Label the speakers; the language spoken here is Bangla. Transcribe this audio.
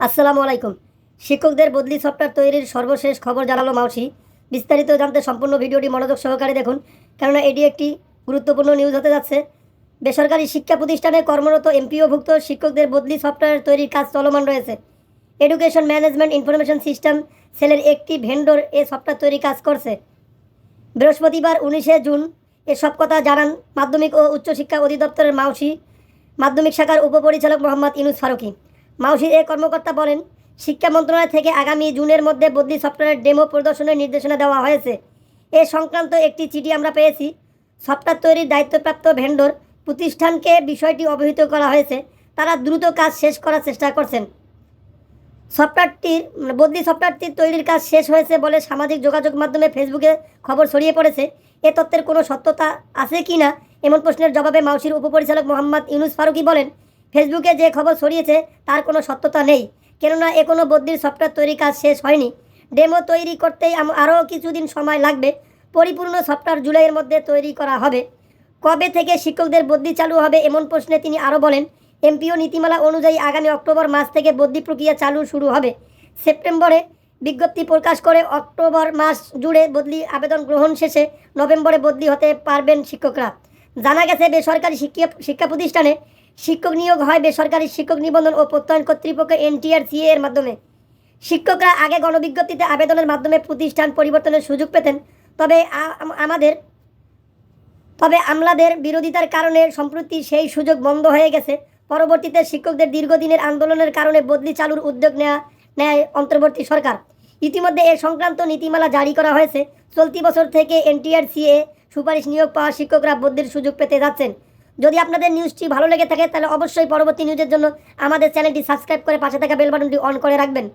Speaker 1: আসসালামু আলাইকুম। শিক্ষকদের বদলি সফটওয়্যার তৈরির সর্বশেষ খবর জানালো মাউসি। বিস্তারিত জানতে সম্পূর্ণ ভিডিওটি মনোযোগ সহকারে দেখুন, কেননা এটি একটি গুরুত্বপূর্ণ নিউজ হতে যাচ্ছে। বেসরকারি শিক্ষা প্রতিষ্ঠানে কর্মরত এমপিওভুক্ত শিক্ষকদের বদলি সফটওয়্যার তৈরির কাজ চলমান রয়েছে। এডুকেশন ম্যানেজমেন্ট ইনফরমেশন সিস্টেম সেলের একটি ভেন্ডর এ সফটওয়্যার তৈরি কাজ করছে। বৃহস্পতিবার উনিশে জুন এসব কথা জানান মাধ্যমিক ও উচ্চশিক্ষা অধিদপ্তরের মাউসি। মাধ্যমিক শাখার উপপরিচালক মোহাম্মদ ইনুস ফারুকি। মাউসির এ কর্মকর্তা বলেন, শিক্ষা মন্ত্রণালয় থেকে আগামী জুনের মধ্যে বদলি সফটওয়্যারের ডেমো প্রদর্শনের নির্দেশনা দেওয়া হয়েছে। এ সংক্রান্ত একটি চিঠি আমরা পেয়েছি। সফটওয়্যার তৈরির দায়িত্বপ্রাপ্ত ভেন্ডর প্রতিষ্ঠানকে বিষয়টি অবহিত করা হয়েছে। তারা দ্রুত কাজ শেষ করার চেষ্টা করছেন। সফটওয়্যারটির, বদলি সফটওয়্যারটির তৈরির কাজ শেষ হয়েছে বলে সামাজিক যোগাযোগ মাধ্যমে ফেসবুকে খবর ছড়িয়ে পড়েছে। এ তথ্যের কোনো সত্যতা আছে কি না? এমন প্রশ্নের জবাবে মাউসির উপপরিচালক মোহাম্মদ ইউনুস ফারুকি বলেন ফেসবুকে যে খবর ছড়িয়েছে, তার কোনো সত্যতা নেই। কেননা, এ কোনো বদলির সফটওয়্যার তৈরি কাজ শেষ হয়নি। ডেমো তৈরি করতেই আরও কিছুদিন সময় লাগবে। পরিপূর্ণ সফটওয়্যার জুলাইয়ের মধ্যে তৈরি করা হবে। কবে থেকে শিক্ষকদের বদলি চালু হবে এমন প্রশ্নে তিনি আরও বলেন, এমপিও নীতিমালা অনুযায়ী আগামী অক্টোবর মাস থেকে বদলি প্রক্রিয়া চালু শুরু হবে। সেপ্টেম্বরে বিজ্ঞপ্তি প্রকাশ করে অক্টোবর মাস জুড়ে বদলি আবেদন গ্রহণ শেষে নভেম্বরে বদলি হতে পারবেন শিক্ষকরা। জানা গেছে, বেসরকারি শিক্ষা শিক্ষা প্রতিষ্ঠানে শিক্ষক নিয়োগ হয় বেসরকারি শিক্ষক নিবন্ধন ও প্রত্যয়ন কর্তৃপক্ষ এনটিআরসিএ এর মাধ্যমে। শিক্ষকরা আগে গণবিজ্ঞপ্তিতে আবেদনের মাধ্যমে প্রতিষ্ঠান পরিবর্তনের সুযোগ পেতেন, তবে আমাদের, তবে আমলাদের বিরোধিতার কারণে সম্প্রতি সেই সুযোগ বন্ধ হয়ে গেছে। পরবর্তীতে শিক্ষকদের দীর্ঘদিনের আন্দোলনের কারণে বদলি চালুর উদ্যোগ নেওয়া নেয় অন্তর্বর্তী সরকার। ইতিমধ্যে এ সংক্রান্ত নীতিমালা জারি করা হয়েছে। চলতি বছর থেকে এনটিআরসিএ সুপারিশ নিয়োগ পাওয়া শিক্ষকরা বদলির সুযোগ পেতে যাচ্ছেন। যদি আপনাদের নিউজটি ভালো লেগে থাকে, তাহলে অবশ্যই পরবর্তী নিউজের জন্য আমাদের চ্যানেলটি সাবস্ক্রাইব করে পাশে থাকা বেল বাটনটি অন করে রাখবেন।